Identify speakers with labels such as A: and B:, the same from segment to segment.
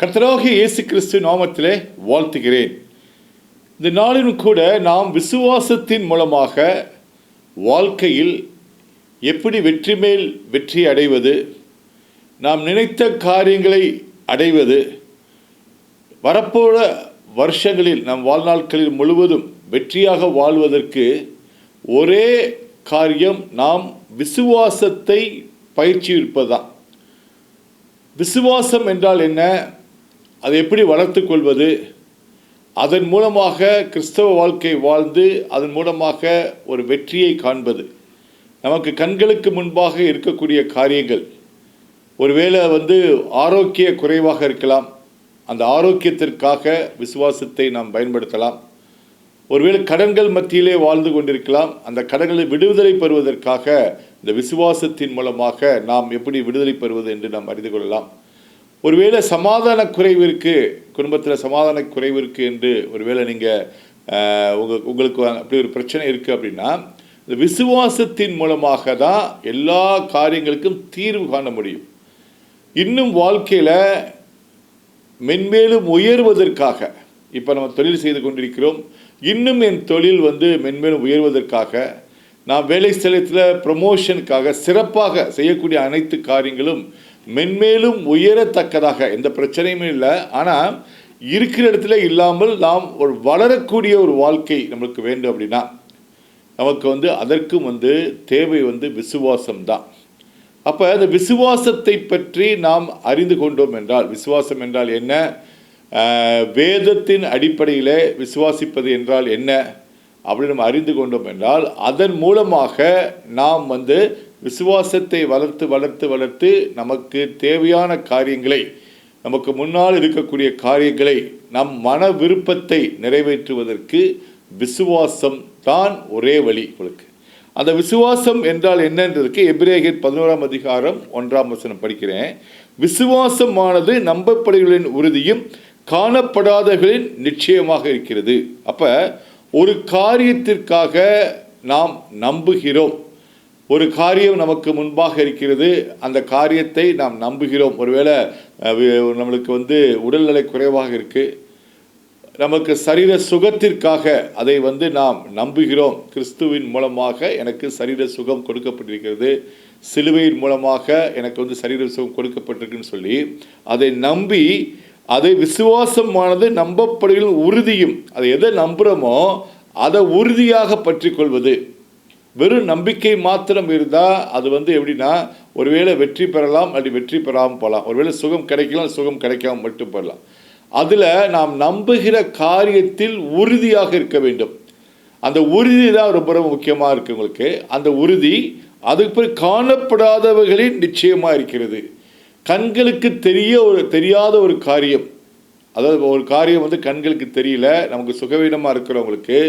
A: கர்த்தராகிய இயேசு கிறிஸ்து நாமத்திலே வாழ்த்துகிறேன். இந்த நாளிலும் கூட நாம் விசுவாசத்தின் மூலமாக வாழ்க்கையில் எப்படி வெற்றி மேல் வெற்றி அடைவது நாம் நினைத்த காரியங்களை அடைவது வரப்போற வருஷங்களில் நம் வாழ்நாட்களில் முழுவதும் வெற்றியாக வாழ்வதற்கு ஒரே காரியம் நாம் விசுவாசத்தை பயிற்சி இருப்பதுதான் விசுவாசம் என்றால் என்ன? அதை எப்படி வளர்த்து கொள்வது? அதன் மூலமாக கிறிஸ்தவ வாழ்க்கை வாழ்ந்து அதன் மூலமாக ஒரு வெற்றியை காண்பது. நமக்கு கண்களுக்கு முன்பாக இருக்கக்கூடிய காரியங்கள். ஒருவேளை வந்து ஆரோக்கிய குறைவாக இருக்கலாம். அந்த ஆரோக்கியத்திற்காக விசுவாசத்தை நாம் பயன்படுத்தலாம். ஒருவேளை கடன்கள் மத்தியிலே வாழ்ந்து கொண்டிருக்கலாம். அந்த கடன்களை விடுதலை பெறுவதற்காக இந்த விசுவாசத்தின் மூலமாக நாம் எப்படி விடுதலை பெறுவது என்று நாம் அறிந்து கொள்ளலாம். ஒருவேளை சமாதான குறைவு இருக்குது குடும்பத்தில் சமாதான குறைவு இருக்குது என்று ஒருவேளை நீங்கள் உங்கள் உங்களுக்கு அப்படி ஒரு பிரச்சனை இருக்குது அப்படின்னா இந்த விசுவாசத்தின் மூலமாக தான் எல்லா காரியங்களுக்கும் தீர்வு காண முடியும். இன்னும் வாழ்க்கையில் மென்மேலும் உயர்வதற்காக இப்போ நம்ம தொழில் செய்து கொண்டிருக்கிறோம் இன்னும் என் தொழில் வந்து மென்மேலும் உயர்வதற்காக நான் வேலை ஸ்தலத்தில் ப்ரமோஷனுக்காக சிறப்பாக செய்யக்கூடிய அனைத்து காரியங்களும் மென்மேலும் உயரத்தக்கதாக. எந்த பிரச்சனையுமே இல்லை. ஆனால் இருக்கிற இடத்துல இல்லாமல் நாம் ஒரு வளரக்கூடிய ஒரு வாழ்க்கை நம்மளுக்கு வேண்டும் அப்படின்னா நமக்கு வந்து அதற்கும் வந்து தேவை வந்து விசுவாசம் தான் அப்போ அந்த விசுவாசத்தை பற்றி நாம் அறிந்து கொண்டோம் என்றால் விசுவாசம் என்றால் என்ன? வேதத்தின் அடிப்படையில் விசுவாசிப்பது என்றால் என்ன? அப்படி நம்ம அறிந்து கொண்டோம் என்றால் அதன் மூலமாக நாம் வந்து விசுவாசத்தை வளர்த்து வளர்த்து வளர்த்து நமக்கு தேவையான காரியங்களை நமக்கு முன்னால் இருக்கக்கூடிய காரியங்களை நம் மன விருப்பத்தை நிறைவேற்றுவதற்கு விசுவாசம் தான் ஒரே வழி உங்களுக்கு அந்த விசுவாசம் என்றால் என்னன்றதுக்கு எபிரேகர் பதினோராம் அதிகாரம் ஒன்றாம் வசனம் படிக்கிறேன். விசுவாசமானது நம்பப்படுகளின் உறுதியும் காணப்படாதவர்களின் நிச்சயமாக இருக்கிறது. அப்போ ஒரு காரியத்திற்காக நாம் நம்புகிறோம். ஒரு காரியம் நமக்கு முன்பாக இருக்கிறது. அந்த காரியத்தை நாம் நம்புகிறோம். ஒருவேளை நம்மளுக்கு வந்து உடல்நிலை குறைவாக இருக்குது நமக்கு சரீர சுகத்திற்காக அதை வந்து நாம் நம்புகிறோம். கிறிஸ்துவின் மூலமாக எனக்கு சரீர சுகம் கொடுக்கப்பட்டிருக்கிறது. சிலுவையின் மூலமாக எனக்கு வந்து சரீர சுகம் கொடுக்கப்பட்டிருக்குன்னு சொல்லி அதை நம்பி அதை விசுவாசமானது நம்பப்படுகிற உறுதியும். அதை எதை நம்புகிறோமோ அதை உறுதியாக பற்றி கொள்வது வெறும் நம்பிக்கை மாத்திரம் இருந்தால் அது வந்து எப்படின்னா ஒருவேளை வெற்றி பெறலாம் அப்படி வெற்றி பெறாமல் போகலாம் ஒருவேளை சுகம் கிடைக்கலாம் சுகம் கிடைக்காம மட்டும் போகலாம் அதில் நாம் நம்புகிற காரியத்தில் உறுதியாக இருக்க வேண்டும். அந்த உறுதி தான் ரொம்ப ரொம்ப முக்கியமாக இருக்குது உங்களுக்கு. அந்த உறுதி அதுக்கு பிறகு காணப்படாதவர்களின் நிச்சயமாக இருக்கிறது. கண்களுக்கு தெரிய ஒரு தெரியாத ஒரு காரியம். அதாவது ஒரு காரியம் வந்து கண்களுக்கு தெரியல நமக்கு சுகவீனமாக இருக்கிறவங்களுக்கு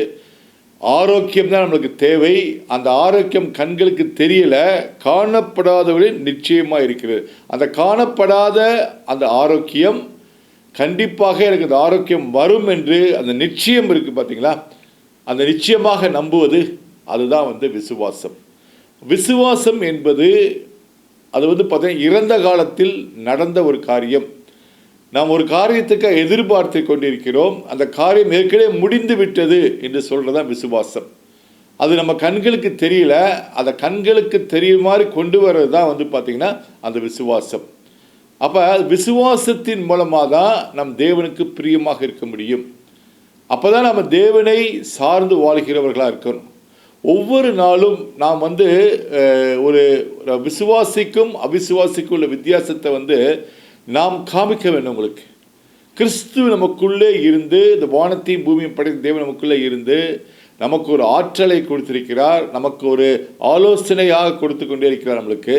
A: ஆரோக்கியம் தான் நம்மளுக்கு தேவை. அந்த ஆரோக்கியம் கண்களுக்கு தெரியல. காணப்படாதவர்கள் நிச்சயமாக இருக்கிறது. அந்த காணப்படாத அந்த ஆரோக்கியம் கண்டிப்பாக எனக்கு அந்த ஆரோக்கியம் வரும் என்று அந்த நிச்சயம் இருக்குது பார்த்தீங்களா அந்த நிச்சயமாக நம்புவது அதுதான் வந்து விசுவாசம். விசுவாசம் என்பது அது வந்து பார்த்தீங்கன்னா இறந்த காலத்தில் நடந்த ஒரு காரியம். நாம் ஒரு காரியத்துக்கு எதிர்பார்த்து கொண்டிருக்கிறோம். அந்த காரியம் ஏற்கனவே முடிந்து விட்டது என்று சொல்கிறதான் விசுவாசம். அது நம்ம கண்களுக்கு தெரியல. அதை கண்களுக்கு தெரியுமாறு மாதிரி கொண்டு வர்றது தான் வந்து பார்த்திங்கன்னா அந்த விசுவாசம். அப்போ விசுவாசத்தின் மூலமாக தான் நம் தேவனுக்கு பிரியமாக இருக்க முடியும். அப்போ தான் நம்ம தேவனை சார்ந்து வாழ்கிறவர்களாக இருக்கணும். ஒவ்வொரு நாளும் நாம் வந்து ஒரு ஒரு விசுவாசிக்கும் அவிசுவாசிக்கும் உள்ள வித்தியாசத்தை வந்து நாம் காமிக்க வேண்டும் உங்களுக்கு. கிறிஸ்து நமக்குள்ளே இருந்து இந்த வானத்தையும் பூமியும் படைத்த தேவன் நமக்குள்ளே இருந்து நமக்கு ஒரு ஆற்றலை கொடுத்திருக்கிறார் நமக்கு ஒரு ஆலோசனையாக கொடுத்து கொண்டே இருக்கிறார் நம்மளுக்கு.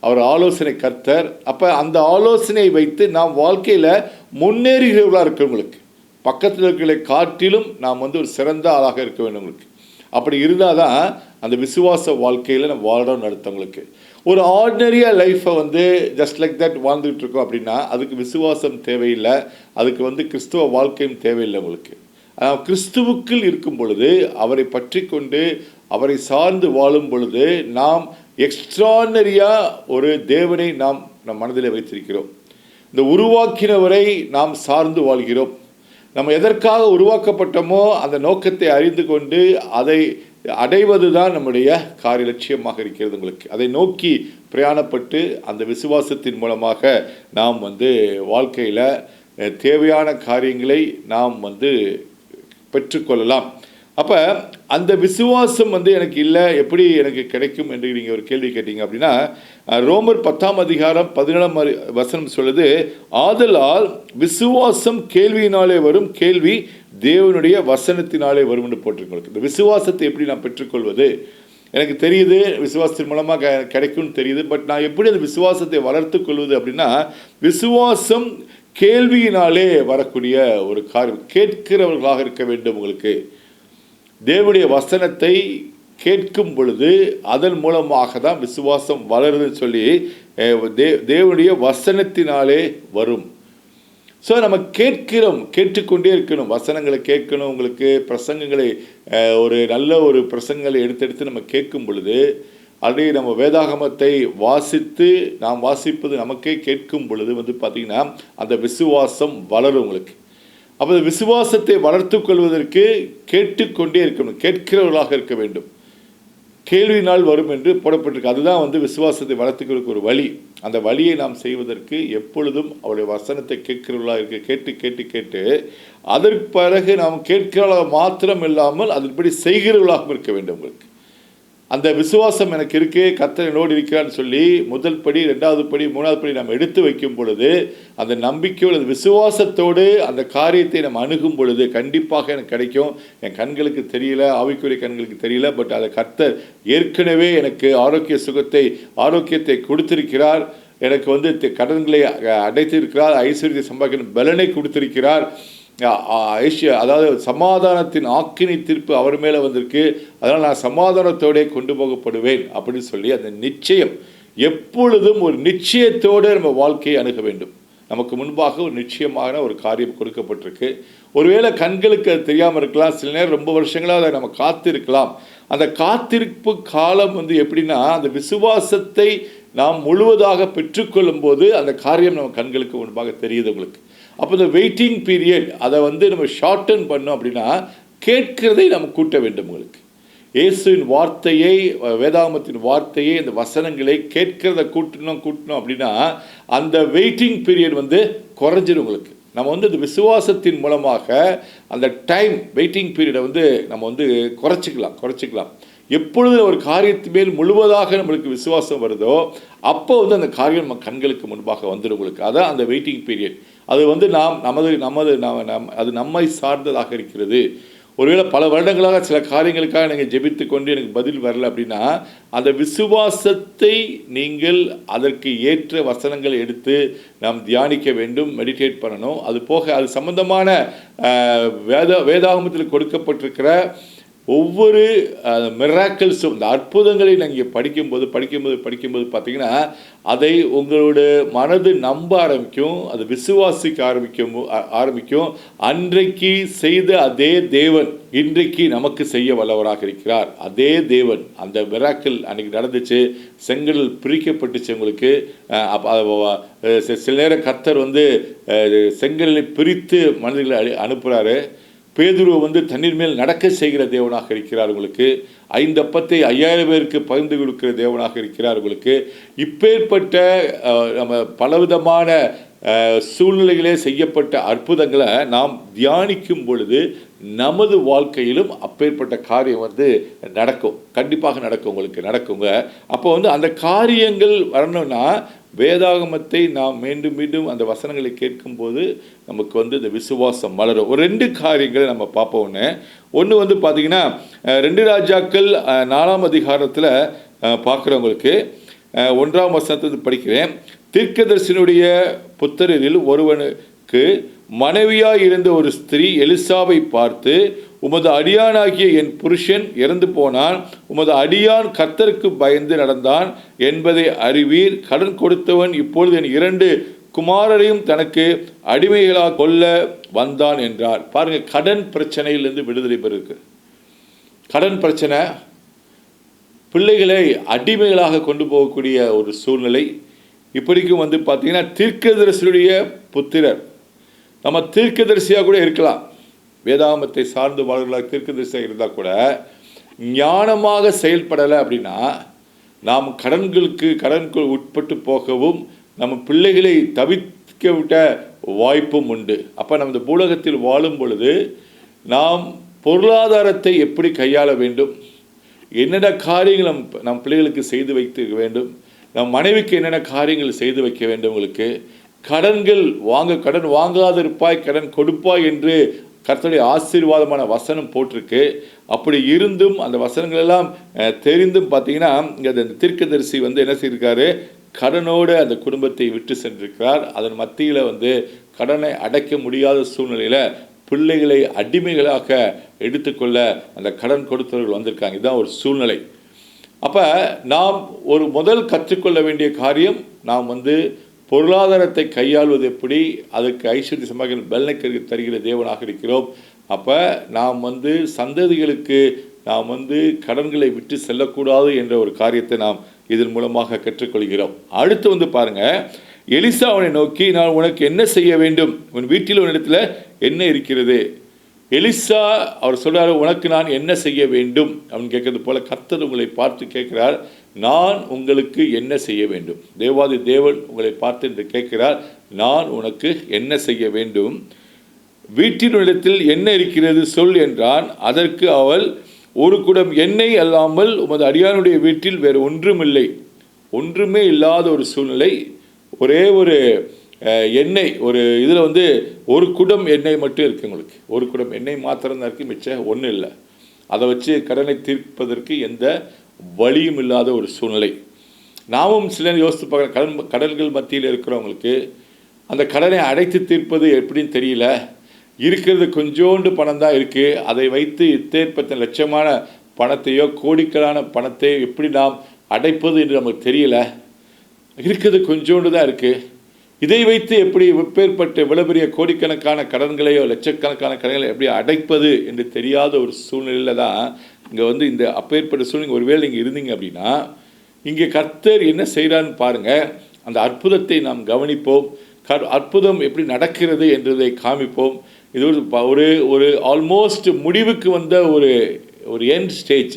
A: அவர் ஆலோசனை கர்த்தர். அப்போ அந்த ஆலோசனையை வைத்து நாம் வாழ்க்கையில் முன்னேறுகிறவர்களாக இருக்கிறவங்களுக்கு பக்கத்தில் இருக்கிற காட்டிலும் நாம் வந்து ஒரு சிறந்த ஆளாக இருக்க வேண்டும் உங்களுக்கு. அப்படி இருந்தால் தான் அந்த விசுவாச வாழ்க்கையில் நம்ம வாழ்கிறோம் நடத்தவங்களுக்கு ஒரு ஆர்டினரியாக லைஃப்பை வந்து ஜஸ்ட் லைக் தட் வாழ்ந்துகிட்டு இருக்கோம் அப்படின்னா அதுக்கு விசுவாசம் தேவையில்லை. அதுக்கு வந்து கிறிஸ்துவ வாழ்க்கையும் தேவையில்லை உங்களுக்கு. ஆனால் கிறிஸ்துவுக்குள் இருக்கும் பொழுது அவரை பற்றி கொண்டு அவரை சார்ந்து வாழும் பொழுது நாம் எக்ஸ்ட்ரானரியாக ஒரு தேவனை நாம் நம் மனதில் வைத்திருக்கிறோம். இந்த உருவாக்கினவரை நாம் சார்ந்து வாழ்கிறோம். நம்ம எதற்காக உருவாக்கப்பட்டோமோ அந்த நோக்கத்தை அறிந்து கொண்டு அதை அடைவது தான் நம்முடைய காரிய லட்சியமாக இருக்கிறது உங்களுக்கு. அதை நோக்கி பிரயாணப்பட்டு அந்த விசுவாசத்தின் மூலமாக நாம் வந்து வாழ்க்கையில் தேவையான காரியங்களை நாம் வந்து பெற்றுக்கொள்ளலாம். அப்போ அந்த விசுவாசம் வந்து எனக்கு இல்லை எப்படி எனக்கு கிடைக்கும் என்று நீங்கள் ஒரு கேள்வி கேட்டீங்க அப்படின்னா ரோமர் பத்தாம் அதிகாரம் பதினேழாம் வசனம் சொல்லுது ஆதலால் விசுவாசம் கேள்வியினாலே வரும் கேள்வி தேவனுடைய வசனத்தினாலே வரும் என்று போட்டிருக்கோம் இந்த விசுவாசத்தை எப்படி நான் பெற்றுக்கொள்வது? எனக்கு தெரியுது விசுவாசத்தின் மூலமாக கிடைக்கும்னு தெரியுது பட் நான் எப்படி அந்த விசுவாசத்தை வளர்த்து கொள்வது அப்படின்னா விசுவாசம் கேள்வியினாலே வரக்கூடிய ஒரு காரியம். கேட்கிறவர்களாக இருக்க வேண்டும் உங்களுக்கு. தேவனுடைய வசனத்தை கேட்கும் பொழுது அதன் மூலமாக தான் விசுவாசம் வளருதுன்னு சொல்லி தே தேவனுடைய வசனத்தினாலே வரும். ஸோ நம்ம கேட்கிறோம் கேட்டுக்கொண்டே இருக்கணும் வசனங்களை கேட்கணும் உங்களுக்கு பிரசங்கங்களை ஒரு நல்ல ஒரு பிரசங்கங்களை எடுத்தெடுத்து நம்ம கேட்கும் பொழுது ஆல்ரெடி நம்ம வேதாகமத்தை வாசித்து நாம் வாசிப்பது நமக்கே கேட்கும் பொழுது வந்து பார்த்திங்கன்னா அந்த விசுவாசம் வளரும் உங்களுக்கு. அப்போ விசுவாசத்தை வளர்த்து கொள்வதற்கு கேட்டுக்கொண்டே இருக்கணும் கேட்கிறவர்களாக இருக்க வேண்டும். கேள்வி நாள் வரும் என்று போடப்பட்டிருக்கு. அதுதான் வந்து விசுவாசத்தை வளர்த்துக்கிறதுக்கு ஒரு வழி. அந்த வழியை நாம் செய்வதற்கு எப்பொழுதும் அவருடைய வசனத்தை கேட்கிறவர்களாக இருக்க கேட்டு கேட்டு கேட்டு அதற்கு பிறகு நாம் கேட்கிறவர்களாக மாத்திரம் இல்லாமல் அதன்படி செய்கிறவர்களாகவும் இருக்க வேண்டும் உங்களுக்கு. அந்த விசுவாசம் எனக்கு இருக்கு கர்த்தர் என்னோடு இருக்கிறான்னு சொல்லி முதல் படி ரெண்டாவது படி மூணாவது படி நம்ம எடுத்து வைக்கும் பொழுது அந்த நம்பிக்கையோடு அந்த விசுவாசத்தோடு அந்த காரியத்தை நம்ம அணுகும் பொழுது கண்டிப்பாக எனக்கு கிடைக்கும். என் கண்களுக்கு தெரியல ஆவிக்குரிய கண்களுக்கு தெரியல பட் அதை கர்த்தர் ஏற்கனவே எனக்கு ஆரோக்கிய சுகத்தை ஆரோக்கியத்தை கொடுத்திருக்கிறார். எனக்கு வந்து கடன்களை அடைத்திருக்கிறார். ஐஸ்வர்யத்தை சம்பாதிக்கணும் பலனை கொடுத்திருக்கிறார். அ- அதாவது சமாதானத்தின் ஆக்கினி தீர்ப்பு அவர் மேலே வந்திருக்கு. அதனால் நான் சமாதானத்தோடே கொண்டு போகப்படுவேன் அப்படின்னு சொல்லி அந்த நிச்சயம் எப்பொழுதும் ஒரு நிச்சயத்தோடு நம்ம வாழ்க்கையை அணுக வேண்டும். நமக்கு முன்பாக ஒரு நிச்சயமான ஒரு காரியம் கொடுக்கப்பட்டிருக்கு. ஒருவேளை கண்களுக்கு அது தெரியாமல் இருக்கலாம். சில நேரம் ரொம்ப வருஷங்களாக அதை நம்ம காத்திருக்கலாம். அந்த காத்திருப்பு காலம் வந்து எப்படின்னா அந்த விசுவாசத்தை நாம் முழுவதாக பெற்றுக்கொள்ளும் போது அந்த காரியம் நம்ம கண்களுக்கு முன்பாக தெரியுது உங்களுக்கு. அப்போ இந்த வெயிட்டிங் பீரியட் அதை வந்து நம்ம ஷார்டன் பண்ணோம் அப்படின்னா கேட்கிறதை நம்ம கூட்ட வேண்டும் உங்களுக்கு. இயேசுவின் வார்த்தையை வேதாமத்தின் வார்த்தையை இந்த வசனங்களை கேட்கிறத கூட்டணும் கூட்டணும் அப்படின்னா அந்த வெயிட்டிங் பீரியட் வந்து குறைஞ்சிடும் உங்களுக்கு. நம்ம வந்து இந்த விசுவாசத்தின் மூலமாக அந்த டைம் வெயிட்டிங் பீரியடை வந்து நம்ம வந்து குறைச்சிக்கலாம் குறைச்சிக்கலாம். எப்பொழுது ஒரு காரியத்து மேல் முழுவதாக நம்மளுக்கு விசுவாசம் வருதோ அப்போ வந்து அந்த காரியம் நம்ம கண்களுக்கு முன்பாக வந்துடும் உங்களுக்கு அதான் அந்த வெயிட்டிங் பீரியட் அது வந்து நாம் நமது நமது நாம- நம் அது நம்மை சார்ந்ததாக இருக்கிறது. ஒருவேளை பல வருடங்களாக சில காரியங்களுக்காக நீங்கள் ஜெபித்து கொண்டு எனக்கு பதில் வரல அப்படின்னா அந்த விசுவாசத்தை நீங்கள் அதற்கு ஏற்ற வசனங்களை எடுத்து நாம் தியானிக்க வேண்டும் மெடிடேட் பண்ணணும். அது போக அது சம்பந்தமான வேத வேதாகமத்தில் கொடுக்கப்பட்டிருக்கிற ஒவ்வொரு மிராக்கிள்ஸும் இந்த அற்புதங்களை நீங்கள் படிக்கும்போது படிக்கும்போது படிக்கும்போது பார்த்தீங்கன்னா அதை உங்களோட மனது நம்ப ஆரம்பிக்கும் அது விசுவாசிக்க ஆரம்பிக்கும் ஆரம்பிக்கும். அன்றைக்கு செய்த அதே தேவன் இன்றைக்கு நமக்கு செய்ய வல்லவராக இருக்கிறார். அதே தேவன் அந்த மிராக்கிள் அன்னைக்கு நடந்துச்சு செங்கடல் பிரிக்கப்பட்டுச்சு உங்களுக்கு. சில நேரம் கர்த்தர் வந்து செங்கலை பிரித்து மனிதர்களை அனு- அனுப்புகிறாரு பேதுருவை வந்து தண்ணீர் மேல் நடக்க செய்கிற தேவனாக இருக்கிறார் உங்களுக்கு. ஐந்து அப்பத்தை ஐயாயிரம் பேருக்கு பகிர்ந்து கொடுக்கிற தேவனாக இருக்கிறார் உங்களுக்கு. இப்பேற்பட்ட நம்ம பலவிதமான சூழ்நிலைகளே செய்யப்பட்ட அற்புதங்களை நாம் தியானிக்கும் பொழுது நமது வாழ்க்கையிலும் அப்பேற்பட்ட காரியம் வந்து நடக்கும். கண்டிப்பாக நடக்கும் உங்களுக்கு நடக்குங்க. அப்போ வந்து அந்த காரியங்கள் வரணும்னா வேதாகமத்தை நாம் மீண்டும் மீண்டும் அந்த வசனங்களை கேட்கும்போது நமக்கு வந்து இந்த விசுவாசம் வளரும். ஒரு ரெண்டு காரியங்களை நம்ம பார்ப்போம் ஒன்று ஒன்று வந்து பார்த்திங்கன்னா ரெண்டு ராஜாக்கள் நாலாம் அதிகாரத்தில் பார்க்குறவங்களுக்கு ஒன்றாம் வசனத்தை படிக்கிறேன். தீர்க்கதர்சினுடைய புத்தரில் ஒருவனுக்கு மனைவியாய் இருந்த ஒரு ஸ்திரீ எலிசாவை பார்த்து உமது அடியானாகிய என் புருஷன் இறந்து போனான். உமது அடியான் கர்த்தருக்கு பயந்து நடந்தான். என்பதை அறிவீர். கடன் கொடுத்தவன் இப்பொழுது என் இரண்டு குமாரரையும் தனக்கு அடிமைகளாக கொள்ள வந்தான் என்றார். பாருங்க கடன் பிரச்சனையிலிருந்து விடுதலை பெறுக்கு கடன் பிரச்சனை பிள்ளைகளை அடிமைகளாக கொண்டு போகக்கூடிய ஒரு சூழ்நிலை. இப்படிக்கும் வந்து பார்த்தீங்கன்னா தீர்க்கதரிசியுடைய புத்திரர் நம்ம தீர்க்கதரிசியாக கூட இருக்கலாம். வேதாமத்தை சார்ந்து வாழ்களாக தீர்க்கதரிசியாக இருந்தால் கூட ஞானமாக செயல்படலை அப்படின்னா நாம் கடன்களுக்கு கடன்கள் உட்பட்டு போகவும் நம்ம பிள்ளைகளை தவிர்க்க விட்ட வாய்ப்பும் உண்டு. அப்போ நம்ம இந்த பூலகத்தில் வாழும் பொழுது நாம் பொருளாதாரத்தை எப்படி கையாள வேண்டும்? என்னென்ன காரியங்கள் நம் நம் பிள்ளைகளுக்கு செய்து வைத்திருக்க வேண்டும்? நம் மனைவிக்கு என்னென்ன காரியங்கள் செய்து வைக்க வேண்டும் உங்களுக்கு? கடன்கள் வாங்க கடன் வாங்காதிருப்பாய் கடன் கொடுப்பாய் என்று கர்த்தருடைய ஆசீர்வாதமான வசனம் போட்டிருக்கு. அப்படி இருந்தும் அந்த வசனங்கள் எல்லாம் தெரிந்தும் பார்த்தீங்கன்னா இங்கே அந்த தீர்க்கதரிசி வந்து என்ன செய்திருக்காரு? கடனோடு அந்த குடும்பத்தை விட்டு சென்றிருக்கிறார். அதன் மத்தியில் வந்து கடனை அடைக்க முடியாத சூழ்நிலையில் பிள்ளைகளை அடிமைகளாக எடுத்துக்கொள்ள அந்த கடன் கொடுத்தவர்கள் வந்திருக்காங்க. இதுதான் ஒரு சூழ்நிலை. அப்போ நாம் ஒரு முதல் கற்றுக்கொள்ள வேண்டிய காரியம் நாம் வந்து பொருளாதாரத்தை கையாள்வது எப்படி? அதுக்கு ஐஸ்வர்ய சமாளிகள் பலனை தருகிற தேவனாக இருக்கிறோம். அப்போ நாம் வந்து சந்ததிகளுக்கு நாம் வந்து கடன்களை விட்டு செல்லக்கூடாது என்ற ஒரு காரியத்தை நாம் இதன் மூலமாக கற்றுக்கொள்கிறோம். அடுத்து வந்து பாருங்கள் எலிசா அவனை நோக்கி நான் உனக்கு என்ன செய்ய வேண்டும்? உன் வீட்டில் உன்னிடத்தில் என்ன இருக்கிறது? எலிசா அவர் சொல்கிறார் உனக்கு நான் என்ன செய்ய வேண்டும்? அப்படின்னு கேட்கறது போல கத்தர் உங்களை பார்த்து கேட்கிறார். நான் உங்களுக்கு என்ன செய்ய வேண்டும்? தேவாதி தேவன் உங்களை பார்த்து என்று கேட்கிறார் நான் உனக்கு என்ன செய்ய வேண்டும்? வீட்டினுள்ளத்தில் என்ன இருக்கிறது சொல் என்றான். அதற்கு அவள் ஒரு குடம் எண்ணெய் அல்லாமல் உமது அடியானுடைய வீட்டில் வேறு ஒன்றுமில்லை. ஒன்றுமே இல்லாத ஒரு சூழ்நிலை. ஒரே ஒரு எண்ணெய் ஒரு இதில் வந்து ஒரு குடம் எண்ணெய் மட்டும் இருக்குது உங்களுக்கு. ஒரு குடம் எண்ணெய் மாத்திரம் தான் இருக்குது மிச்சம் ஒன்றும் இல்லை. அதை வச்சு கடனை தீர்ப்பதற்கு எந்த வழியும் இல்லாத ஒரு சூழ்நிலை. நாமும் சிலர் யோசித்து பார்க்குற கடன் கடல்கள் மத்தியில் இருக்கிறவங்களுக்கு அந்த கடனை அடைத்து தீர்ப்பது எப்படின்னு தெரியல. இருக்கிறது கொஞ்சோண்டு பணம் தான் இருக்குது அதை வைத்து இத்தேற்பத்த லட்சமான பணத்தையோ கோடிக்கலான பணத்தையோ எப்படி நாம் அடைப்பது என்று நமக்கு தெரியல. இருக்கிறது கொஞ்சோண்டு தான் இருக்குது இதை வைத்து எப்படி வெப்பேற்பட்டு இவ்வளவு பெரிய கோடிக்கணக்கான கடன்களையோ லட்சக்கணக்கான கடன்களை எப்படி அடைப்பது என்று தெரியாத ஒரு சூழ்நிலையில் தான் இங்கே வந்து இந்த அப்பேற்பட்ட சூழ்நிலை ஒருவேளை இங்கே இருந்தீங்க அப்படின்னா இங்கே கர்த்தர் என்ன செய்கிறான்னு பாருங்கள் அந்த அற்புதத்தை நாம் கவனிப்போம். கர் அற்புதம் எப்படி நடக்கிறது என்றதை காமிப்போம். இது ஒரு ஒரு ஒரு ஆல்மோஸ்ட் முடிவுக்கு வந்த ஒரு ஒரு எண்ட் ஸ்டேஜ்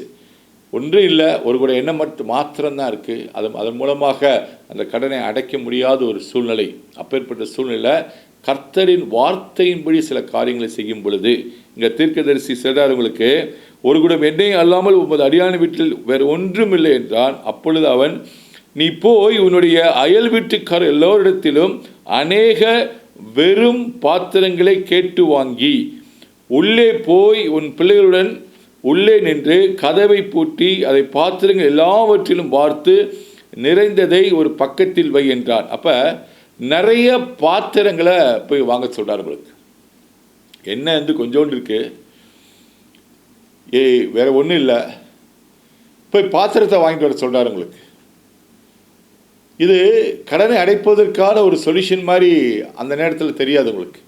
A: ஒன்றும் இல்லை ஒரு கூட எண்ணம் மட்டும் மாத்திரம்தான் இருக்குது அது அதன் மூலமாக அந்த கடனை அடைக்க முடியாத ஒரு சூழ்நிலை. அப்பேற்பட்ட சூழ்நிலை கர்த்தரின் வார்த்தையின்படி சில காரியங்களை செய்யும் பொழுது இங்கே தீர்க்கதரிசி சொல்றார் உங்களுக்கு ஒரு குடம் எண்ணெய் அல்லாமல் உமது அடியான வீட்டில் வேறு ஒன்றும் இல்லை என்றான். அப்பொழுது அவன் நீ போய் உன்னுடைய அயல் வீட்டுக்கார் எல்லோரிடத்திலும் அநேக வெறும் பாத்திரங்களை கேட்டு வாங்கி உள்ளே போய் உன் பிள்ளைகளுடன் உள்ளே நின்று கதவை பூட்டி அதை பாத்திரங்கள் எல்லாவற்றிலும் பார்த்து நிறைந்ததை ஒரு பக்கத்தில் வை என்றான். அப்போ நிறைய பாத்திரங்களை போய் வாங்க சொல்றார் உங்களுக்கு. என்ன வந்து கொஞ்சோண்டு இருக்கு? ஏய் வேற ஒன்றும் இல்லை. போய் பாத்திரத்தை வாங்கிட்டு வர சொல்கிறார் உங்களுக்கு. இது கடனை அடைப்பதற்கான ஒரு சொல்யூஷன் மாதிரி அந்த நேரத்தில் தெரியாது உங்களுக்கு.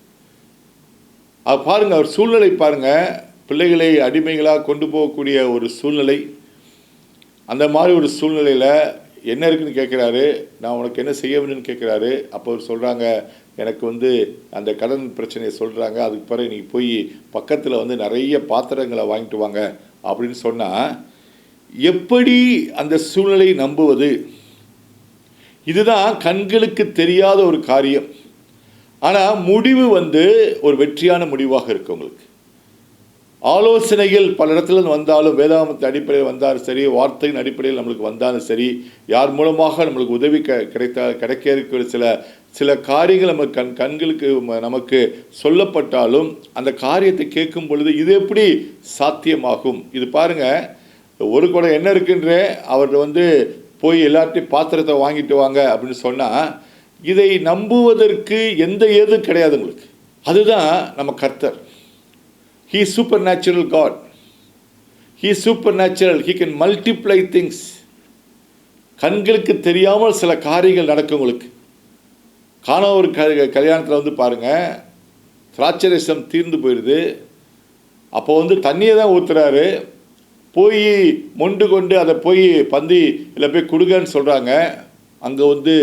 A: அது பாருங்கள் அவர் சூழ்நிலை பாருங்கள் பிள்ளைகளை அடிமைகளாக கொண்டு போகக்கூடிய ஒரு சூழ்நிலை. அந்த மாதிரி ஒரு சூழ்நிலையில் என்ன இருக்குன்னு கேட்குறாரு நான் உனக்கு என்ன செய்ய வேணும்னு கேட்குறாரு அப்போ அவர் சொல்கிறாங்க எனக்கு வந்து அந்த கடன் பிரச்சனையை சொல்கிறாங்க அதுக்கு பிறகு நீ போய் பக்கத்தில் வந்து நிறைய பாத்திரங்களை வாங்கிட்டு வாங்க அப்படின்னு சொன்னால் எப்படி அந்த சூழ்நிலையை நம்புவது? இதுதான் கண்களுக்கு தெரியாத ஒரு காரியம். ஆனால் முடிவு வந்து ஒரு வெற்றியான முடிவாக இருக்கு உங்களுக்கு. ஆலோசனைகள் பல இடத்துல வந்தாலும் வேதாமத்தின் அடிப்படையில் வந்தாலும் சரி வார்த்தையின் அடிப்படையில் நம்மளுக்கு வந்தாலும் சரி யார் மூலமாக நம்மளுக்கு உதவி க கிடைத்தா கிடைக்க இருக்கிற சில சில காரியங்கள் நம்ம கண் கண்களுக்கு நமக்கு சொல்லப்பட்டாலும் அந்த காரியத்தை கேட்கும் பொழுது இது எப்படி சாத்தியமாகும்? இது பாருங்க ஒரு குடம் என்ன இருக்குன்ற அவர் வந்து போய் எல்லார்ட்டையும் பாத்திரத்தை வாங்கிட்டு வாங்க அப்படின்னு சொன்னால் இதை நம்புவதற்கு எந்த ஏதும் கிடையாது உங்களுக்கு. அதுதான் நம்ம கர்த்தர். He supernatural God he supernatural he can multiply things கண்களுக்கு தெரியாமல் சில காரியங்கள் நடக்கும் உங்களுக்கு. காண ஒரு க கல்யாணத்தில் வந்து பாருங்கள் திராட்சரசம் தீர்ந்து போயிடுது. அப்போ வந்து தண்ணியை தான் ஊற்றுறாரு போய் மொண்டு கொண்டு அதை போய் பந்தி இல்லை போய் கொடுங்கன்னு சொல்கிறாங்க அங்கே வந்து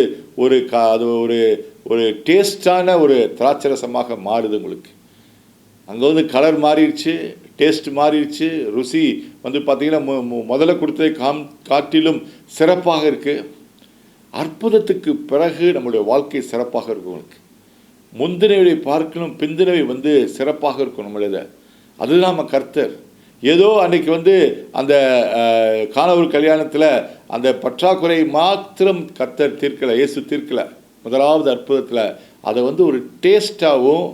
A: ஒரு கா அது ஒரு ஒரு டேஸ்டான ஒரு திராட்சரசமாக மாறுது உங்களுக்கு. அங்கே வந்து கலர் மாறிடுச்சு டேஸ்ட் மாறிடுச்சு. ருசி வந்து பார்த்திங்கன்னா மு முதல்ல கொடுத்ததை காம் காட்டிலும் சிறப்பாக இருக்குது அற்புதத்துக்கு பிறகு நம்முடைய வாழ்க்கை சிறப்பாக இருக்கும் உங்களுக்கு. முந்தினவை பார்க்கணும் பிந்தினவை வந்து சிறப்பாக இருக்கும் நம்மளது அதுதான் நம்ம கர்த்தர். ஏதோ அன்னைக்கு வந்து அந்த காணவர் கல்யாணத்தில் அந்த பற்றாக்குறை மாத்திரம் கர்த்தர் தீர்க்கலை இயேசு தீர்க்கலை. முதலாவது அற்புதத்தில் அதை வந்து ஒரு டேஸ்ட்டாகவும்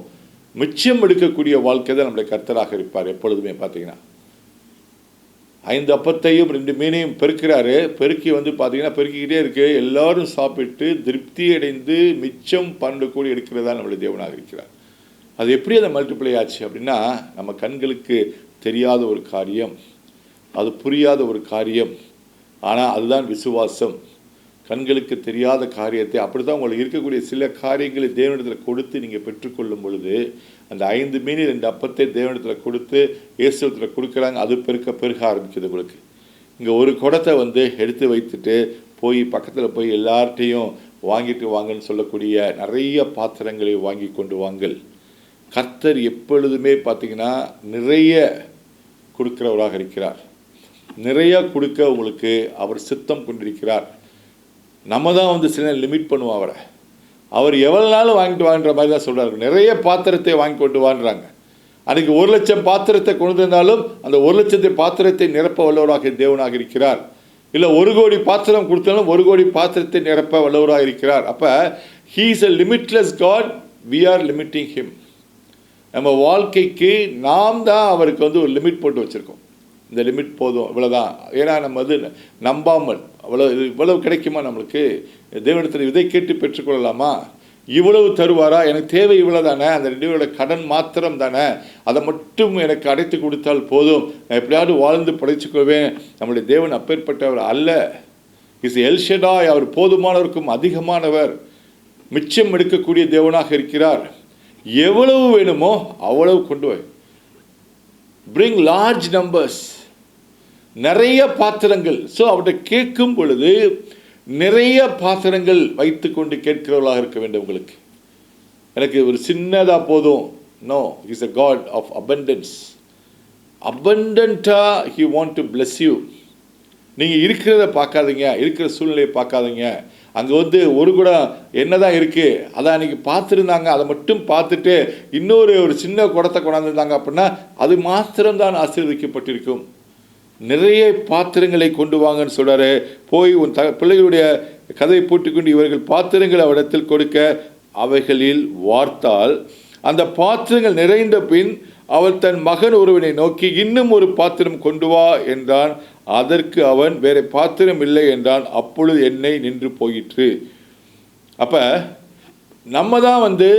A: மிச்சம் எடுக்கக்கூடிய வாழ்க்கை தான் நம்முடைய கர்த்தராக இருப்பார் எப்பொழுதுமே பார்த்தீங்கன்னா. ஐந்து அப்பத்தையும் ரெண்டு மீனையும் பெருக்கிறாரு. பெருக்கி வந்து பார்த்தீங்கன்னா பெருக்கிக்கிட்டே இருக்கு. எல்லாரும் சாப்பிட்டு திருப்தி அடைந்து மிச்சம் பன்னெண்டு கோடி எடுக்கிறதா நம்மளுடைய தேவனாக இருக்கிறார். அது எப்படி அதை மல்டிப்ளை ஆச்சு அப்படின்னா நம்ம கண்களுக்கு தெரியாத ஒரு காரியம் அது புரியாத ஒரு காரியம். ஆனால் அதுதான் விசுவாசம். கண்களுக்கு தெரியாத காரியத்தை அப்படி தான் உங்களுக்கு இருக்கக்கூடிய சில காரியங்களை தேவனிடத்தில் கொடுத்து நீங்கள் பெற்றுக்கொள்ளும் பொழுது அந்த ஐந்து மீனி ரெண்டு அப்பத்தை தேவனத்தில் கொடுத்து இயேசுவத்தில் கொடுக்குறாங்க. அது பெருக்க பெருக ஆரம்பிக்குது உங்களுக்கு. இங்கே ஒரு குடத்தை வந்து எடுத்து வைத்துட்டு போய் பக்கத்தில் போய் எல்லார்ட்டையும் வாங்கிட்டு வாங்கன்னு சொல்லக்கூடிய நிறைய பாத்திரங்களை வாங்கி கொண்டு வாங்கள் கர்த்தர் எப்பொழுதுமே பார்த்தீங்கன்னா நிறைய கொடுக்கிறவராக இருக்கிறார். நிறைய கொடுக்க உங்களுக்கு அவர் சித்தம் கொண்டிருக்கிறார். நம்ம தான் வந்து சில லிமிட் பண்ணுவோம் அவரை. அவர் எவ்வளோ நாளும் வாங்கிட்டு வாங்குற மாதிரி தான் சொல்கிறாரு நிறைய பாத்திரத்தை வாங்கி கொண்டு வாங்குறாங்க. அன்றைக்கி ஒரு லட்சம் பாத்திரத்தை கொண்டு வந்தாலும் அந்த ஒரு லட்சத்தை பாத்திரத்தை நிரப்ப வல்லவராக தேவனாக இருக்கிறார். இல்லை ஒரு கோடி பாத்திரம் கொடுத்தாலும் ஒரு கோடி பாத்திரத்தை நிரப்ப வல்லவராக இருக்கிறார். அப்போ he is a limitless God we are limiting him நம்ம வாழ்க்கைக்கு நாம் தான் அவருக்கு வந்து ஒரு லிமிட் போட்டு வச்சுருக்கோம். இந்த லிமிட் போதும் இவ்வளோதான் ஏன்னா நம்ம வந்து நம்பாமல் அவ்வளோ இது இவ்வளவு கிடைக்குமா நம்மளுக்கு? தேவனிடத்தில் இதை கேட்டு பெற்றுக்கொள்ளலாமா? இவ்வளவு தருவாரா? எனக்கு தேவை இவ்வளோ தானே அந்த ரெண்டு பேரோட கடன் மாத்திரம் தானே? அதை மட்டும் எனக்கு அடைத்து கொடுத்தால் போதும். நான் எப்படியாவது வாழ்ந்து படைச்சுக்கொள்வேன் நம்முடைய தேவன் அப்பேற்பட்டவர் அல்ல. இஸ் எல்ஷடாய் அவர் போதுமானவருக்கும் அதிகமானவர். மிச்சம் எடுக்கக்கூடிய தேவனாக இருக்கிறார். எவ்வளவு வேணுமோ அவ்வளவு கொண்டு போய். பிரிங் லார்ஜ் நம்பர்ஸ் நிறைய பாத்திரங்கள். ஸோ அவர்கிட்ட கேட்கும் பொழுது நிறைய பாத்திரங்கள் வைத்துக்கொண்டு கேட்கிறவர்களாக இருக்க வேண்டும் உங்களுக்கு. எனக்கு ஒரு சின்னதாக போதும். No is a God of abundance அபண்டன்ட்டாக he want to to you நீங்கள் இருக்கிறத பார்க்காதீங்க. இருக்கிற சூழ்நிலையை பார்க்காதீங்க. அங்கே வந்து ஒரு கூட என்னதான் இருக்குது அதான் அன்றைக்கி பார்த்துருந்தாங்க. அதை மட்டும் பார்த்துட்டு இன்னொரு ஒரு சின்ன குடத்தை கொண்டாந்துருந்தாங்க அப்படின்னா அது மாத்திரம்தான் ஆசீர்வதிக்கப்பட்டிருக்கும். நிறைய பாத்திரங்களை கொண்டு வாங்கன்னு சொல்கிறாரு போய் உன் த பிள்ளைகளுடைய கதையை பூட்டிக்கொண்டு இவர்கள் பாத்திரங்களை அவரிடத்தில் கொடுக்க அவைகளில் வார்த்தால் அந்த பாத்திரங்கள் நிறைந்த பின் அவள் தன் மகன் ஒருவனை நோக்கி இன்னும் ஒரு பாத்திரம் கொண்டு வா என்றான். அதற்கு அவன் வேற பாத்திரம் இல்லை என்றான். அப்பொழுது என்னை நின்று போயிற்று. அப்போ நம்ம தான் வந்து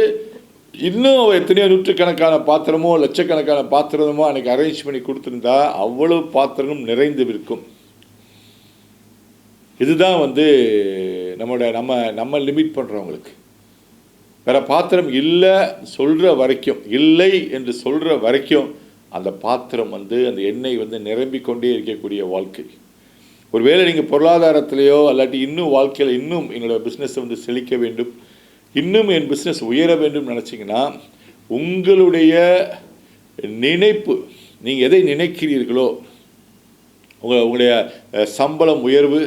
A: இன்னும் எத்தனையோ நூற்றுக்கணக்கான பாத்திரமோ லட்சக்கணக்கான பாத்திரமோ அன்னைக்கு அரேஞ்ச் பண்ணி கொடுத்துருந்தா அவ்வளவு பாத்திரமும் நிறைந்து விற்கும் இதுதான் வந்து நம்மளோட நம்ம நம்ம லிமிட் பண்ணுறவங்களுக்கு வேற பாத்திரம் இல்லை சொல்கிற வரைக்கும் இல்லை என்று சொல்கிற வரைக்கும் அந்த பாத்திரம் வந்து அந்த எண்ணெய் வந்து நிரம்பிக் கொண்டே இருக்கக்கூடிய வாழ்க்கை. ஒருவேளை நீங்கள் பொருளாதாரத்திலேயோ அல்லாட்டி இன்னும் வாழ்க்கையில் இன்னும் எங்களோட பிஸ்னஸ் வந்து செழிக்க வேண்டும். இன்னும் என் பிஸ்னஸ் உயர வேண்டும் நினச்சிங்கன்னா உங்களுடைய நினைப்பு நீங்கள் எதை நினைக்கிறீர்களோ உங்கள் உங்களுடைய சம்பளம் உயர்வு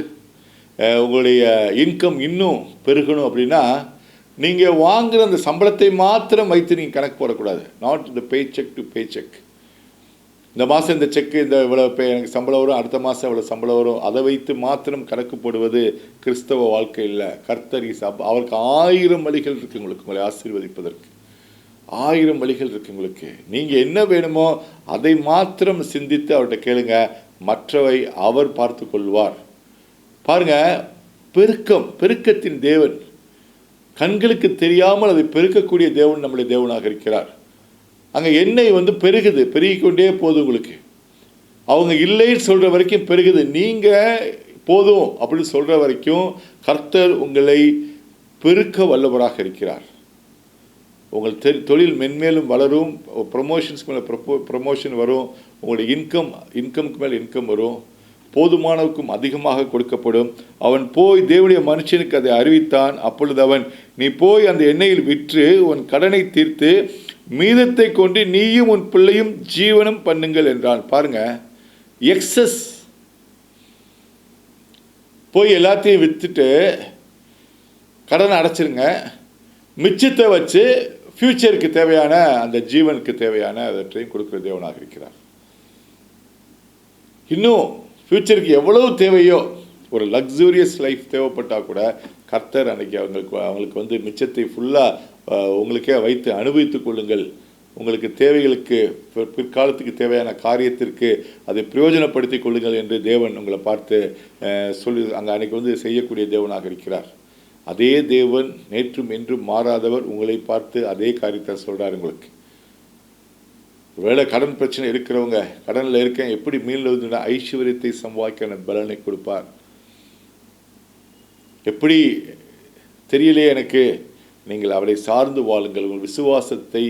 A: உங்களுடைய இன்கம் இன்னும் பெருகணும் அப்படின்னா நீங்கள் வாங்குகிற அந்த சம்பளத்தை மாத்திரம் வைத்து நீங்கள் கணக்கு போடக்கூடாது. Not the paycheck to paycheck இந்த மாதம் இந்த செக்கு இந்த இவ்வளோ பே எனக்கு சம்பளம் வரும் அடுத்த மாதம் இவ்வளோ சம்பளம் வரும் அதை வைத்து மாத்திரம் கணக்கு போடுவது கிறிஸ்தவ வாழ்க்கை இல்லை. கர்த்தரி சாப் அவருக்கு ஆயிரம் வழிகள் இருக்குது உங்களுக்கு உங்களை ஆசீர்வதிப்பதற்கு. ஆயிரம் வழிகள் இருக்குது உங்களுக்கு. நீங்கள் என்ன வேணுமோ அதை மாத்திரம் சிந்தித்து அவர்கிட்ட கேளுங்க. மற்றவை அவர் பார்த்து கொள்வார். பாருங்க பெருக்கம் பெருக்கத்தின் தேவன். கண்களுக்கு தெரியாமல் அதை பெருக்கக்கூடிய தேவன் நம்முடைய தேவனாக இருக்கிறார். அங்கே எண்ணெய் வந்து பெருகுது பெருகிக்கொண்டே போகுது உங்களுக்கு. அவங்க இல்லைன்னு சொல்கிற வரைக்கும் பெருகுது. நீங்கள் போதும் அப்படின்னு சொல்கிற வரைக்கும் கர்த்தர் உங்களை பெருக்க வல்லவராக இருக்கிறார். உங்கள் தெ தொழில் மென்மேலும் வளரும் ப்ரொமோஷன்ஸ்க்கு மேலே ப்ரொமோஷன் வரும் உங்களுடைய இன்கம் இன்கம்க்கு மேலே இன்கம் வரும் போதுமானவுக்கும் அதிகமாக கொடுக்கப்படும். அவன் போய் தேவனுடைய மனுஷனுக்கு அதை அறிவித்தான். அப்பொழுது அவன் நீ போய் அந்த எண்ணெயில் விற்று உன் கடனை தீர்த்து மீதத்தை கொண்டு நீயும் உன் பிள்ளையும் ஜீவனம் பண்ணுங்கள் என்றான். பாருங்க எக்ஸஸ் போய் எல்லாத்தையும் விற்றுட்டு கடனை அடைச்சிருங்க. மிச்சத்தை வச்சு ஃப்யூச்சருக்கு தேவையான அந்த ஜீவனுக்கு தேவையான அவற்றையும் கொடுக்குற தேவனாக இருக்கிறார். இன்னும் ஃப்யூச்சருக்கு எவ்வளவு தேவையோ ஒரு லக்ஸூரியஸ் லைஃப் தேவைப்பட்டால் கூட கர்த்தர் அன்னைக்கு அவங்களுக்கு அவங்களுக்கு வந்து மிச்சத்தை ஃபுல்லாக உங்களுக்கே வைத்து அனுபவித்துக் கொள்ளுங்கள். உங்களுக்கு தேவைகளுக்கு பிற்- பிற்காலத்துக்கு தேவையான காரியத்திற்கு அதை பிரயோஜனப்படுத்திக் கொள்ளுங்கள் என்று தேவன் உங்களை பார்த்து சொல்லி அங்கே அன்னைக்கு வந்து செய்யக்கூடிய தேவனாக இருக்கிறார். அதே தேவன் நேற்றும் என்றும் மாறாதவர் உங்களை பார்த்து அதே காரியத்தை சொல்கிறார் உங்களுக்கு. ஒருவேளை கடன் பிரச்சனை இருக்கிறவங்க கடனில் இருக்கேன் எப்படி மீள்வதுன்னா ஐஸ்வர்யத்தை சம்பாதிக்க பலனை கொடுப்பார். எப்படி தெரியலையே எனக்கு நீங்கள் அவரை சார்ந்து வாழுங்கள். உங்கள் விசுவாசத்தை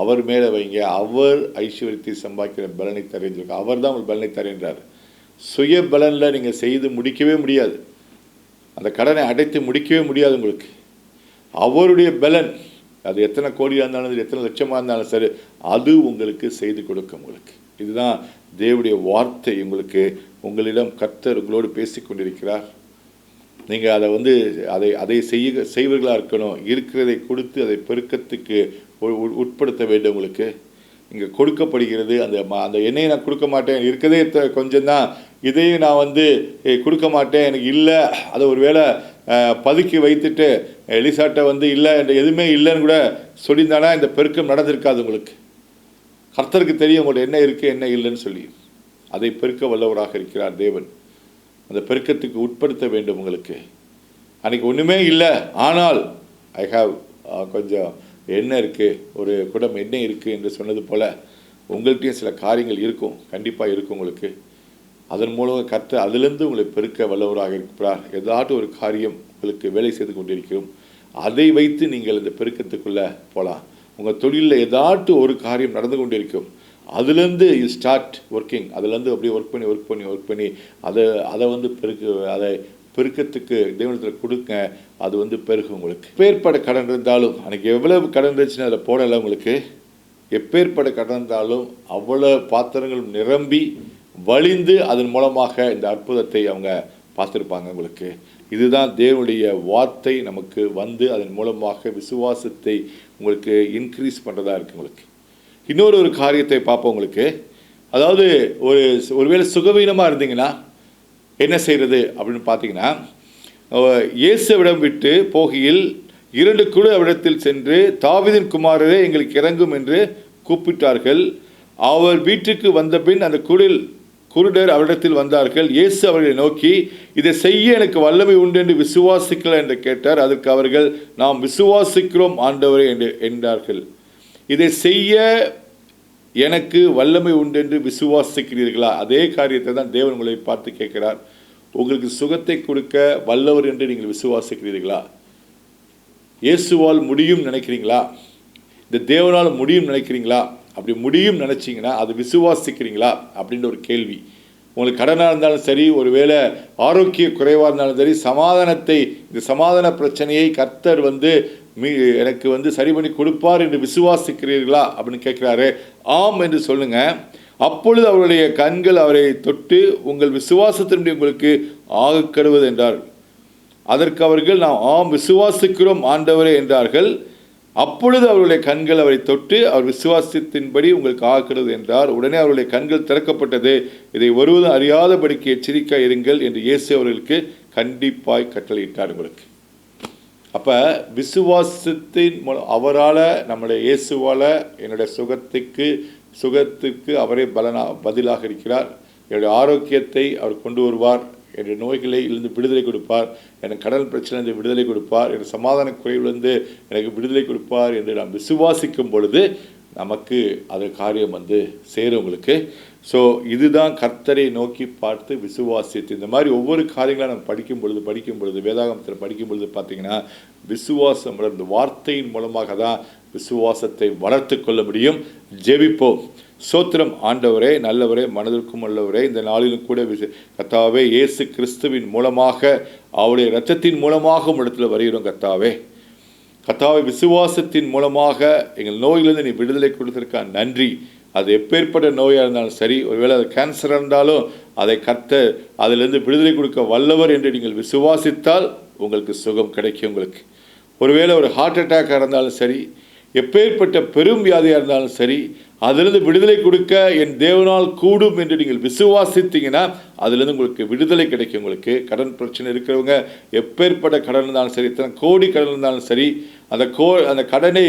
A: அவர் மேலே வைங்க. அவர் ஐஸ்வர்யத்தை சம்பாதிக்கிற பலனை தரேன் அவர் தான் உங்கள் பலனை தருகின்றார் சுய பலனில் நீங்கள் செய்து முடிக்கவே முடியாது. அந்த கடனை அடைத்து முடிக்கவே முடியாது உங்களுக்கு. அவருடைய பலன் அது எத்தனை கோடியாக இருந்தாலும் சரி எத்தனை லட்சமாக இருந்தாலும் சரி அது உங்களுக்கு செய்து கொடுக்கும் உங்களுக்கு. இதுதான் தேவடைய வார்த்தை உங்களுக்கு. உங்களிடம் கர்த்தர் உங்களோடு பேசி கொண்டிருக்கிறார் நீங்கள் அதை வந்து அதை அதை செய்ய செய்வர்களாக இருக்கணும்? இருக்கிறதை கொடுத்து அதை பெருக்கத்துக்கு உட்படுத்த வேண்டும் உங்களுக்கு. இங்கே கொடுக்கப்படுகிறது அந்த ம- அந்த எண்ணெயை நான் கொடுக்க மாட்டேன். இருக்கதே கொஞ்சம் கொஞ்சம்தான் இதையும் நான் வந்து கொடுக்க மாட்டேன். எனக்கு இல்லை. அதை ஒரு வேளை பதுக்கி வைத்துட்டு எலிசாட்டை வந்து இல்லை என்ற எதுவுமே இல்லைன்னு கூட சொல்லியிருந்தானா இந்த பெருக்கம் நடந்திருக்காது உங்களுக்கு. கர்த்தருக்கு தெரியும் உங்கள்ட்ட என்ன இருக்குது என்ன இல்லைன்னு சொல்லி அதை பெருக்க வல்லவராக இருக்கிறார் தேவன். அந்த பெருக்கத்துக்கு உட்படுத்த வேண்டும் உங்களுக்கு. அன்றைக்கி ஒன்றுமே இல்லை. ஆனால் ஐ ஹாவ் கொஞ்சம் எண்ணெய் இருக்குது ஒரு குடம் எண்ணெய் இருக்குது என்று சொன்னது போல் உங்கள்கிட்டயும் சில காரியங்கள் இருக்கும் கண்டிப்பாக இருக்கும் உங்களுக்கு. அதன் மூலம் கற்று அதிலிருந்து உங்களை பெருக்க வல்லவராக இருக்கிறார் ஏதாட்டும் ஒரு காரியம் உங்களுக்கு வேலை செய்து கொண்டிருக்கிறோம் அதை வைத்து நீங்கள் இந்த பெருக்கத்துக்குள்ளே போகலாம் உங்கள் தொழிலில் ஏதாட்டும் ஒரு காரியம் நடந்து கொண்டிருக்கும். அதுலேருந்து யூ ஸ்டார்ட் ஒர்க்கிங் அதுலேருந்து அப்படியே ஒர்க் பண்ணி ஒர்க் பண்ணி ஒர்க் பண்ணி அதை அதை வந்து பெருக்கு அதை பெருக்கத்துக்கு தேவனத்தில் கொடுங்க. அது வந்து பெருகும் உங்களுக்கு. எப்பேற்பட கடன் இருந்தாலும் அன்றைக்கி எவ்வளவு கடன் இருந்துச்சுன்னு அதில் போடலை உங்களுக்கு. எப்பேற்பட கடன் இருந்தாலும் அவ்வளோ பாத்திரங்கள் நிரம்பி வழிந்து அதன் மூலமாக இந்த அற்புதத்தை அவங்க பார்த்துருப்பாங்க உங்களுக்கு. இதுதான் தேவனுடைய வார்த்தை நமக்கு வந்து அதன் மூலமாக விசுவாசத்தை உங்களுக்கு இன்க்ரீஸ் பண்ணுறதா இருக்குது உங்களுக்கு. இன்னொரு ஒரு காரியத்தை பார்ப்போம் உங்களுக்கு. அதாவது ஒரு ஒருவேளை சுகவீனமாக இருந்தீங்கன்னா என்ன செய்கிறது அப்படின்னு பார்த்தீங்கன்னா இயேசுவிடம் விட்டு போகையில் இரண்டு குழு அவரிடத்தில் சென்று தாவிதின் குமாரரே எங்களுக்கு இறங்கும் என்று கூப்பிட்டார்கள். அவர் வீட்டுக்கு வந்த பின் அந்த குடில் குருடர் அவரிடத்தில் வந்தார்கள். இயேசு அவர்களை நோக்கி இதை செய்ய எனக்கு வல்லமை உண்டு என்று விசுவாசிக்கல என்று கேட்டார். அதற்கு அவர்கள் நாம் விசுவாசிக்கிறோம் ஆண்டவரே என்று என்றார்கள். இதை செய்ய எனக்கு வல்லமை உண்டு என்று விசுவாசிக்கிறீர்களா? அதே காரியத்தை தான் தேவன் உங்களை பார்த்து கேட்கிறார். உங்களுக்கு சுகத்தை கொடுக்க வல்லவர் என்று நீங்கள் விசுவாசிக்கிறீர்களா? இயேசுவால் முடியும் நினைக்கிறீங்களா? இந்த தேவனால் முடியும் நினைக்கிறீங்களா? அப்படி முடியும் நினச்சிங்கன்னா அது விசுவாசிக்கிறீங்களா? அப்படின்ற ஒரு கேள்வி. உங்களுக்கு கடனாக இருந்தாலும் சரி ஒருவேளை ஆரோக்கிய குறைவாக இருந்தாலும் சரி சமாதானத்தை இந்த சமாதான பிரச்சனையை கர்த்தர் வந்து மீ எனக்கு வந்து சரி பண்ணி கொடுப்பார் என்று விசுவாசிக்கிறீர்களா அப்படின்னு கேட்குறாரு ஆம் என்று சொல்லுங்க. அப்பொழுது அவருடைய கண்கள் அவரை தொட்டு உங்கள் விசுவாசத்தினுடைய உங்களுக்கு ஆகக்கடுவது என்றார் அதற்கு அவர்கள் நாம் ஆம் விசுவாசிக்கிறோம் ஆண்டவரே என்றார்கள். அப்பொழுது அவருடைய கண்கள் அவரை தொட்டு அவர் விசுவாசத்தின்படி உங்களுக்கு ஆகிறது என்றார். உடனே அவருடைய கண்கள் திறக்கப்பட்டது. இதை ஒருவதும் அறியாதபடிக்கு எச்சரிக்கை இருங்கள் என்று இயேசு அவர்களுக்கு கண்டிப்பாய் கட்டளையிட்டார் உங்களுக்கு. அப்போ விசுவாசத்தின் மூலம் அவரால் நம்முடைய இயேசுவால் என்னுடைய சுகத்துக்கு சுகத்துக்கு அவரே பலனா பதிலாக இருக்கிறார். என்னுடைய ஆரோக்கியத்தை அவர் கொண்டு வருவார். என்னுடைய நோய்களை இருந்து விடுதலை கொடுப்பார். எனக்கு கடல் பிரச்சனை விடுதலை கொடுப்பார். என் சமாதான குறைவிலிருந்து எனக்கு விடுதலை கொடுப்பார் என்று நாம் விசுவாசிக்கும் பொழுது நமக்கு அது காரியம் வந்து சேரும் உங்களுக்கு. ஸோ இதுதான் கர்த்தரை நோக்கி பார்த்து விசுவாசித்து இந்த மாதிரி ஒவ்வொரு காரியங்களாக நம்ம படிக்கும் பொழுது படிக்கும் பொழுது வேதாகமத்தில் படிக்கும் பொழுது பார்த்தீங்கன்னா விசுவாசம் வளர்ந்து வார்த்தையின் மூலமாக தான் விசுவாசத்தை வளர்த்து கொள்ள முடியும். ஜெபிப்போம். சோத்திரம் ஆண்டவரே நல்லவரே மனதிற்கும் உள்ளவரே இந்த நாளிலும் கூட விசு- கத்தாவே இயேசு கிறிஸ்துவின் மூலமாக அவருடைய இரத்தத்தின் மூலமாக இடத்துல வருகிறோம் கத்தாவே கத்தாவை விசுவாசத்தின் மூலமாக எங்கள் நோயிலிருந்து நீ விடுதலை கொடுத்திருக்க நன்றி. அது எப்பேற்பட்ட நோயாக இருந்தாலும் சரி ஒருவேளை அது கேன்சராக இருந்தாலும் அதை கத்த அதிலிருந்து விடுதலை கொடுக்க வல்லவர் என்று நீங்கள் விசுவாசித்தால் உங்களுக்கு சுகம் கிடைக்கும் உங்களுக்கு. ஒருவேளை ஒரு ஹார்ட் அட்டாக்காக இருந்தாலும் சரி எப்பேற்பட்ட பெரும் வியாதியாக இருந்தாலும் சரி அதிலிருந்து விடுதலை கொடுக்க என் தேவனால் கூடும் என்று நீங்கள் விசுவாசித்தீங்கன்னா அதுலேருந்து உங்களுக்கு விடுதலை கிடைக்கும். உங்களுக்கு கடன் பிரச்சனை இருக்கிறவங்க எப்பேற்பட்ட கடன் இருந்தாலும் சரி இத்தனை கோடி கடன் இருந்தாலும் சரி அந்த கோ அந்த கடனை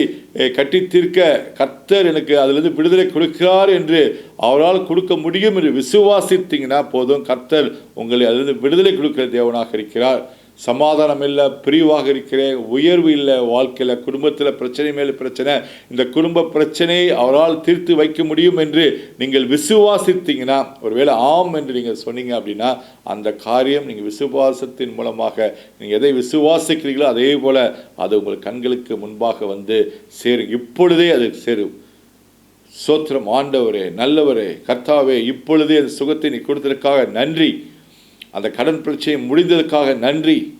A: கட்டி தீர்க்க கர்த்தர் எனக்கு அதிலிருந்து விடுதலை கொடுக்கிறார் என்று அவரால் கொடுக்க முடியும் என்று விசுவாசித்தீங்கன்னா போதும். கர்த்தர் உங்களை அதிலிருந்து விடுதலை கொடுக்கிற தேவனாக இருக்கிறார். சமாதானம் இல்லை பிரிவாக இருக்கிறேன் உயர்வு இல்லை வாழ்க்கையில் குடும்பத்தில் பிரச்சனை மேலே பிரச்சனை. இந்த குடும்ப பிரச்சனையை அவரால் தீர்த்து வைக்க முடியும் என்று நீங்கள் விசுவாசித்தீங்கன்னா ஒருவேளை ஆம் என்று நீங்கள் சொன்னீங்க அப்படின்னா அந்த காரியம் நீங்கள் விசுவாசத்தின் மூலமாக நீங்கள் எதை விசுவாசிக்கிறீங்களோ அதே போல் அது உங்கள் கண்களுக்கு முன்பாக வந்து சேரும். இப்பொழுதே அது சேரும். சோத்திரம் ஆண்டவரே நல்லவரே கர்த்தாவே இப்பொழுதே அந்த சுகத்தை நீ கொடுத்ததற்காக நன்றி. அந்த கடன் பிரச்சனை முடிந்ததுக்காக நன்றி.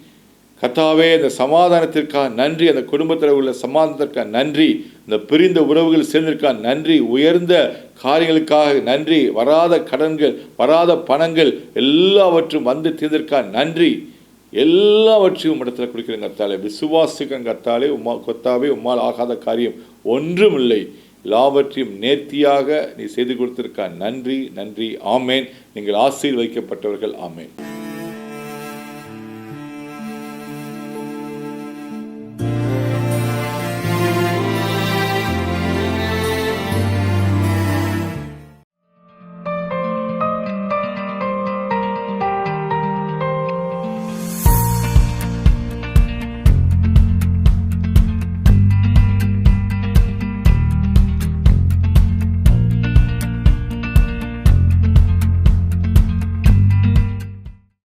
A: கத்தாவே அந்த சமாதானத்திற்காக நன்றி. அந்த குடும்பத்தில் உள்ள சமாதானத்திற்காக நன்றி. இந்த பிரிந்த உறவுகள் சேர்ந்திருக்காக நன்றி. உயர்ந்த காரியங்களுக்காக நன்றி. வராத கடன்கள் வராத பணங்கள் எல்லாவற்றும் வந்து தீர்ந்திருக்கா நன்றி. எல்லாவற்றையும் இடத்துல கொடுக்கிறேன் கத்தாலே விசுவாசிக்கம் கத்தாலே உமா கொத்தாவே உம்மால் ஆகாத காரியம் ஒன்றும் இல்லை எல்லாவற்றையும் நேர்த்தியாக நீ செய்து கொடுத்திருக்க நன்றி நன்றி. ஆமேன். நீங்கள் ஆசீர் வைக்கப்பட்டவர்கள் ஆமேன்.